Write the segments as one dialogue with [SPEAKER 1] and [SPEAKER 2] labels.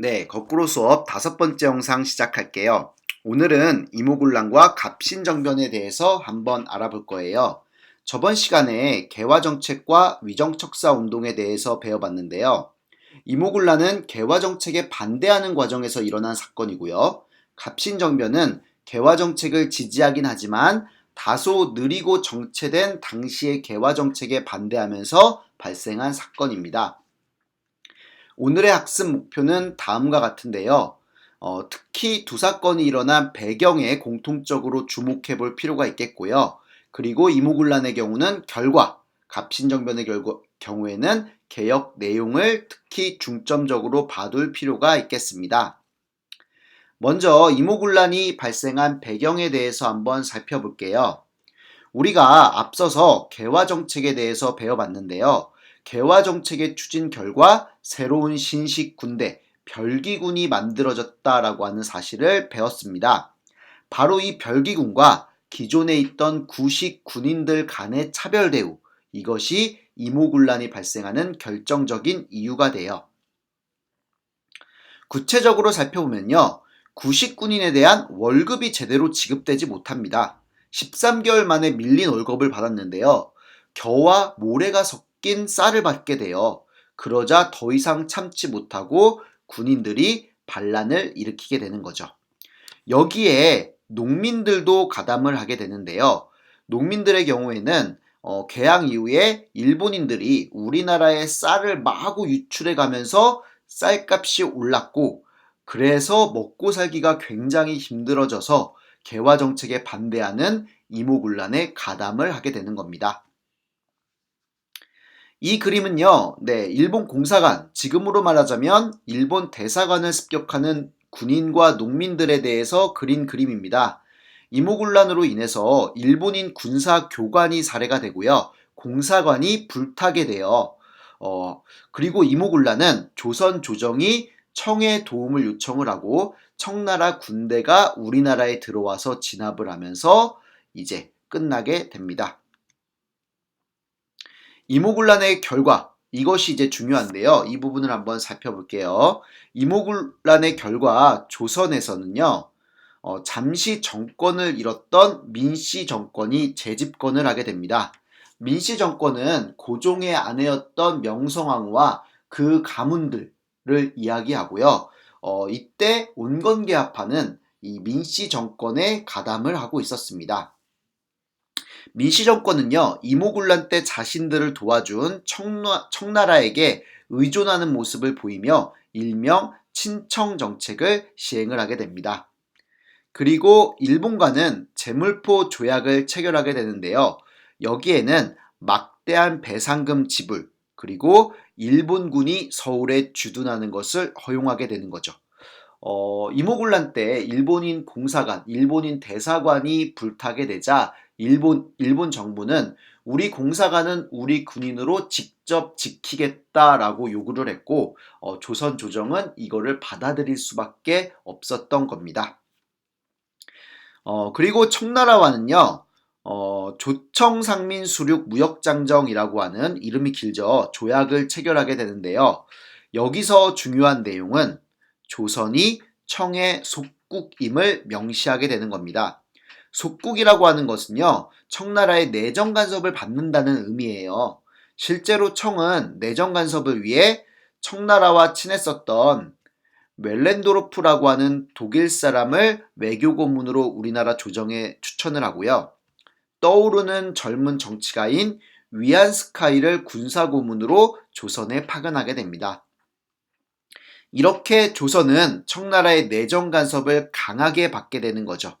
[SPEAKER 1] 네, 거꾸로 수업 다섯 번째 영상 시작할게요. 오늘은 이모군란과 갑신정변에 대해서 한번 알아볼 거예요. 저번 시간에 개화정책과 위정척사 운동에 대해서 배워봤는데요. 이모군란은 개화정책에 반대하는 과정에서 일어난 사건이고요. 갑신정변은 개화정책을 지지하긴 하지만 다소 느리고 정체된 당시의 개화정책에 반대하면서 발생한 사건입니다. 오늘의 학습 목표는 다음과 같은데요. 어, 특히 두 사건이 일어난 배경에 공통적으로 주목해 볼 필요가 있겠고요. 그리고 이모군란의 경우는 결과, 갑신정변의 결과, 경우에는 개혁 내용을 특히 중점적으로 봐둘 필요가 있겠습니다. 먼저 이모군란이 발생한 배경에 대해서 한번 살펴볼게요. 우리가 앞서서 개화 정책에 대해서 배워봤는데요. 개화 정책의 추진 결과 새로운 신식 군대 별기군이 만들어졌다라고 하는 사실을 배웠습니다. 바로 이 별기군과 기존에 있던 구식 군인들 간의 차별 대우 이것이 이모군란이 발생하는 결정적인 이유가 돼요. 구체적으로 살펴보면요. 구식 군인에 대한 월급이 제대로 지급되지 못합니다. 13개월 만에 밀린 월급을 받았는데요. 겨와 모래가 섞 인 쌀을 받게 되어 그러자 더 이상 참지 못하고 군인들이 반란을 일으키게 되는 거죠. 여기에 농민들도 가담을 하게 되는데요. 농민들의 경우에는 어, 개항 이후에 일본인들이 우리나라에 쌀을 마구 유출해 가면서 쌀값이 올랐고 그래서 먹고 살기가 굉장히 힘들어져서 개화 정책에 반대하는 이모군란에 가담을 하게 되는 겁니다. 이 그림은요, 네, 일본 공사관, 지금으로 말하자면 일본 대사관을 습격하는 군인과 농민들에 대해서 그린 그림입니다. 이모군란으로 인해서 일본인 군사 교관이 살해가 되고요. 공사관이 불타게 되어 어, 그리고 이모군란은 조선 조정이 청에 도움을 요청을 하고 청나라 군대가 우리나라에 들어와서 진압을 하면서 이제 끝나게 됩니다. 이모군란의 결과 이것이 이제 중요한데요. 이 부분을 한번 살펴볼게요. 이모군란의 결과 조선에서는요. 어, 잠시 정권을 잃었던 민씨 정권이 재집권을 하게 됩니다. 민씨 정권은 고종의 아내였던 명성황후와 그 가문들을 이야기하고요. 어, 이때 온건계합파는 이 민씨 정권에 가담을 하고 있었습니다. 민씨 정권은요, 이모군란 때 자신들을 도와준 청나, 청나라에게 의존하는 모습을 보이며 일명 친청 정책을 시행을 하게 됩니다. 그리고 일본과는 재물포 조약을 체결하게 되는데요. 여기에는 막대한 배상금 지불, 그리고 일본군이 서울에 주둔하는 것을 허용하게 되는 거죠. 어, 이모군란 때 일본인 공사관, 일본인 대사관이 불타게 되자 일본, 일본 정부는 우리 공사관은 우리 군인으로 직접 지키겠다라고 요구를 했고 어, 조선 조정은 이거를 받아들일 수밖에 없었던 겁니다. 어, 그리고 청나라와는요. 어, 조청상민 수륙 무역장정이라고 하는 이름이 길죠. 조약을 체결하게 되는데요. 여기서 중요한 내용은 조선이 청의 속국임을 명시하게 되는 겁니다. 속국이라고 하는 것은요, 청나라의 내정 간섭을 받는다는 의미예요. 실제로 청은 내정 간섭을 위해 청나라와 친했었던 웰렌도르프라고 하는 독일 사람을 외교 고문으로 우리나라 조정에 추천을 하고요. 떠오르는 젊은 정치가인 위안스카이를 군사 고문으로 조선에 파견하게 됩니다. 이렇게 조선은 청나라의 내정 간섭을 강하게 받게 되는 거죠.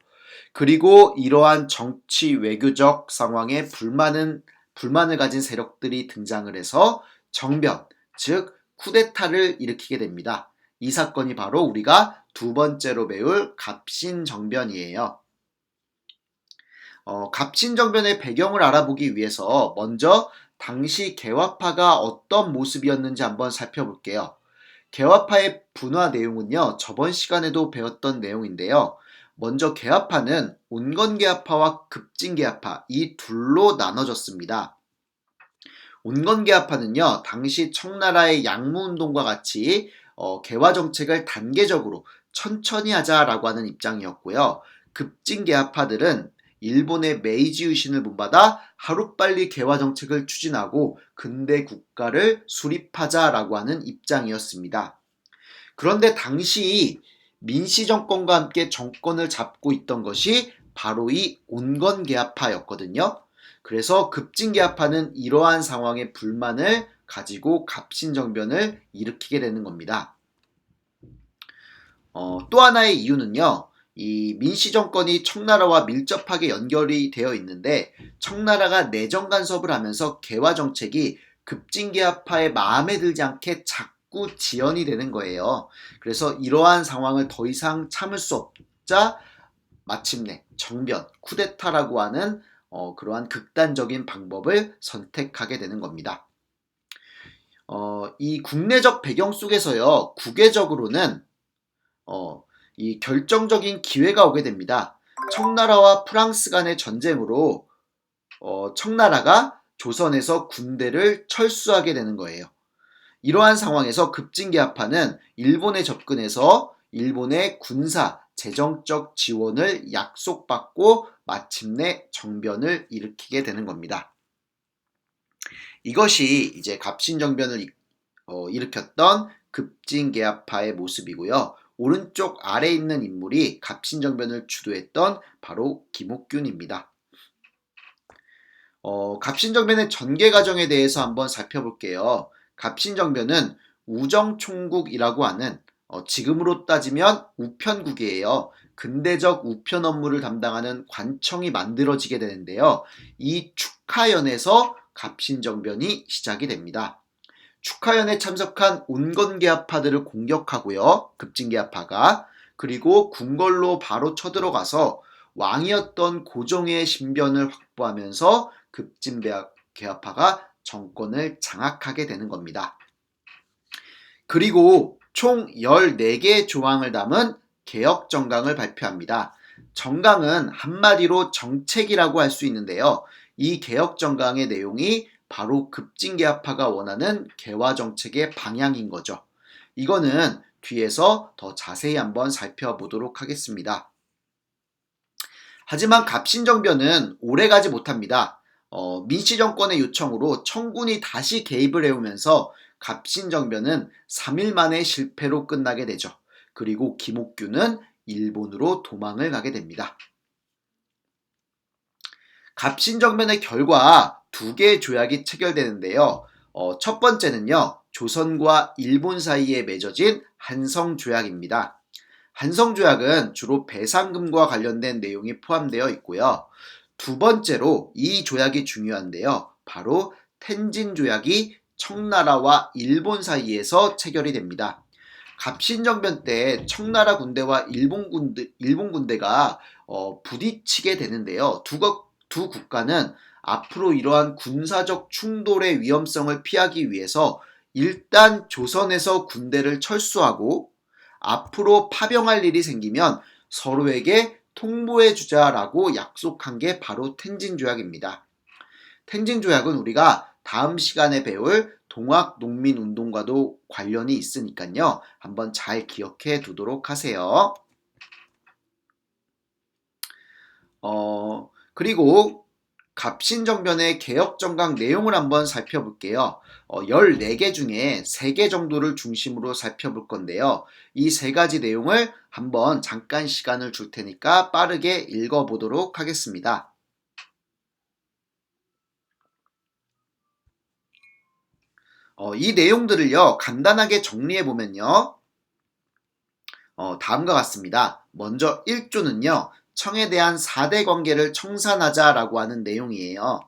[SPEAKER 1] 그리고 이러한 정치 외교적 상황에 불만은 불만을 가진 세력들이 등장을 해서 정변, 즉 쿠데타를 일으키게 됩니다. 이 사건이 바로 우리가 두 번째로 배울 갑신정변이에요. 어, 갑신정변의 배경을 알아보기 위해서 먼저 당시 개화파가 어떤 모습이었는지 한번 살펴볼게요. 개화파의 분화 내용은요, 저번 시간에도 배웠던 내용인데요. 먼저 개화파는 온건개화파와 급진개화파 이 둘로 나눠졌습니다. 온건개화파는요 당시 청나라의 양무운동과 같이 어, 개화 정책을 단계적으로 천천히 하자라고 하는 입장이었고요. 급진 개화파들은 일본의 메이지 유신을 본받아 하루빨리 개화 정책을 추진하고 근대 국가를 수립하자라고 하는 입장이었습니다. 그런데 당시 민씨 정권과 함께 정권을 잡고 있던 것이 바로 이 온건 개화파였거든요. 그래서 급진 개화파는 이러한 상황에 불만을 가지고 갑신 정변을 일으키게 되는 겁니다. 어, 또 하나의 이유는요. 이 민씨 정권이 청나라와 밀접하게 연결이 되어 있는데 청나라가 내정 간섭을 하면서 개화 정책이 급진개화파의 마음에 들지 않게 자꾸 지연이 되는 거예요. 그래서 이러한 상황을 더 이상 참을 수 없자 마침내 정변, 쿠데타라고 하는 어, 그러한 극단적인 방법을 선택하게 되는 겁니다. 어, 이 국내적 배경 속에서요, 국외적으로는 어, 이 결정적인 기회가 오게 됩니다. 청나라와 프랑스 간의 전쟁으로 어, 청나라가 조선에서 군대를 철수하게 되는 거예요. 이러한 상황에서 급진개합파는 일본에 접근해서 일본의 군사, 재정적 지원을 약속받고 마침내 정변을 일으키게 되는 겁니다. 이것이 이제 갑신정변을 어, 일으켰던 급진개합파의 모습이고요. 오른쪽 아래 있는 인물이 갑신정변을 주도했던 바로 김옥균입니다. 어, 갑신정변의 전개 과정에 대해서 한번 살펴볼게요. 갑신정변은 우정총국이라고 하는 어, 지금으로 따지면 우편국이에요. 근대적 우편 업무를 담당하는 관청이 만들어지게 되는데요. 이 축하연에서 갑신정변이 시작이 됩니다. 축하연에 참석한 온건계합파들을 공격하고요. 급진계합파가 그리고 궁궐로 바로 쳐들어가서 왕이었던 고종의 신변을 확보하면서 급진계합파가 정권을 장악하게 되는 겁니다. 그리고 총 14개의 조항을 담은 개혁 정강을 발표합니다. 정강은 한마디로 정책이라고 할 수 있는데요. 이 개혁 정강의 내용이 바로 급진개합파가 원하는 개화 정책의 방향인 거죠. 이거는 뒤에서 더 자세히 한번 살펴보도록 하겠습니다. 하지만 갑신정변은 오래 가지 못합니다. 어, 민씨 정권의 요청으로 청군이 다시 개입을 해오면서 갑신정변은 3일 만에 실패로 끝나게 되죠. 그리고 김옥규는 일본으로 도망을 가게 됩니다. 갑신정변의 결과 두 개의 조약이 체결되는데요. 어, 첫 번째는요, 조선과 일본 사이에 맺어진 한성조약입니다. 한성조약은 주로 배상금과 관련된 내용이 포함되어 있고요. 두 번째로 이 조약이 중요한데요. 바로 텐진 조약이 청나라와 일본 사이에서 체결이 됩니다. 갑신정변 때 청나라 군대와 일본 군대, 일본 군대가 어, 부딪히게 되는데요. 두, 두 국가는 앞으로 이러한 군사적 충돌의 위험성을 피하기 위해서 일단 조선에서 군대를 철수하고 앞으로 파병할 일이 생기면 서로에게 통보해 주자라고 약속한 게 바로 텐진 조약입니다. 텐진 조약은 우리가 다음 시간에 배울 동학 농민 운동과도 관련이 있으니까요. 한번 잘 기억해 두도록 하세요. 어, 그리고 갑신정변의 개혁정강 내용을 한번 살펴볼게요. 어, 14개 중에 3개 정도를 중심으로 살펴볼 건데요. 이 세 가지 내용을 한번 잠깐 시간을 줄 테니까 빠르게 읽어보도록 하겠습니다. 어, 이 내용들을요, 간단하게 정리해보면요. 어, 다음과 같습니다. 먼저 1조는요, 청에 대한 4대 관계를 청산하자라고 하는 내용이에요.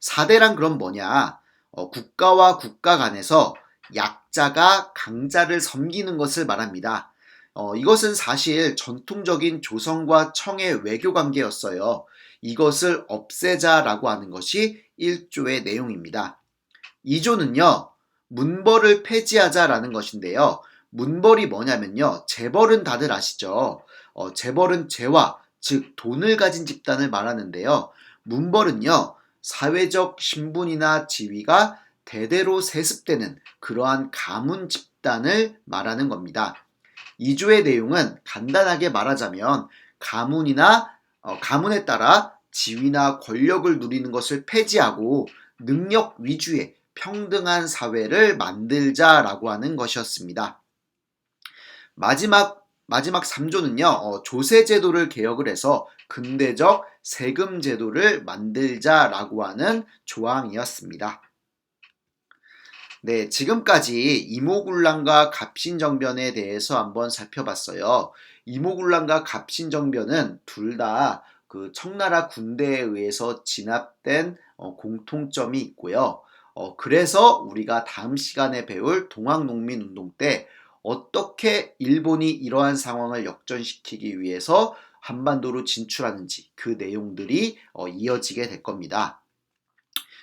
[SPEAKER 1] 4대란 그럼 뭐냐? 어, 국가와 국가 간에서 약자가 강자를 섬기는 것을 말합니다. 어, 이것은 사실 전통적인 조선과 청의 외교 관계였어요. 이것을 없애자라고 하는 것이 1조의 내용입니다. 2조는요, 문벌을 폐지하자라는 것인데요. 문벌이 뭐냐면요. 재벌은 다들 아시죠? 어, 재벌은 재와 즉 돈을 가진 집단을 말하는데요. 문벌은요. 사회적 신분이나 지위가 대대로 세습되는 그러한 가문 집단 집단을 말하는 겁니다. 2조의 내용은 간단하게 말하자면 가문이나 어, 가문에 따라 지위나 권력을 누리는 것을 폐지하고 능력 위주의 평등한 사회를 만들자라고 하는 것이었습니다. 마지막 마지막 3조는요, 어, 조세제도를 개혁을 해서 근대적 세금 제도를 만들자라고 하는 조항이었습니다. 네, 지금까지 이모군란과 갑신정변에 대해서 한번 살펴봤어요. 이모군란과 갑신정변은 둘 다 그 청나라 군대에 의해서 진압된 어, 공통점이 있고요. 어, 그래서 우리가 다음 시간에 배울 동학농민운동 때 어떻게 일본이 이러한 상황을 역전시키기 위해서 한반도로 진출하는지 그 내용들이 어, 이어지게 될 겁니다.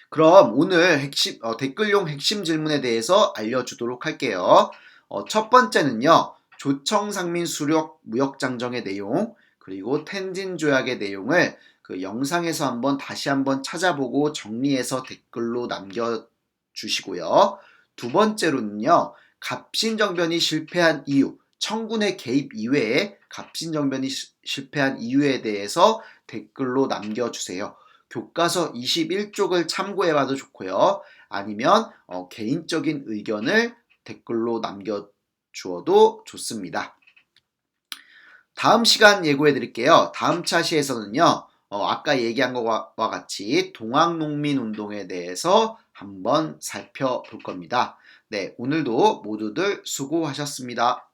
[SPEAKER 1] 그럼 오늘 핵심, 어, 댓글용 핵심 질문에 대해서 알려주도록 할게요. 어, 첫 번째는요, 조청상민 수력 무역장정의 내용, 그리고 텐진 조약의 내용을 그 영상에서 한번 다시 한번 찾아보고 정리해서 댓글로 남겨주시고요. 두 번째로는요, 갑신정변이 실패한 이유, 청군의 개입 이외에 갑신정변이 시- 실패한 이유에 대해서 댓글로 남겨주세요. 교과서 21쪽을 참고해봐도 좋고요. 아니면 어, 개인적인 의견을 댓글로 남겨주어도 좋습니다. 다음 시간 예고해 드릴게요. 다음 차시에서는요, 어, 아까 얘기한 것과 같이 동학농민운동에 대해서 한번 살펴볼 겁니다. 네, 오늘도 모두들 수고하셨습니다.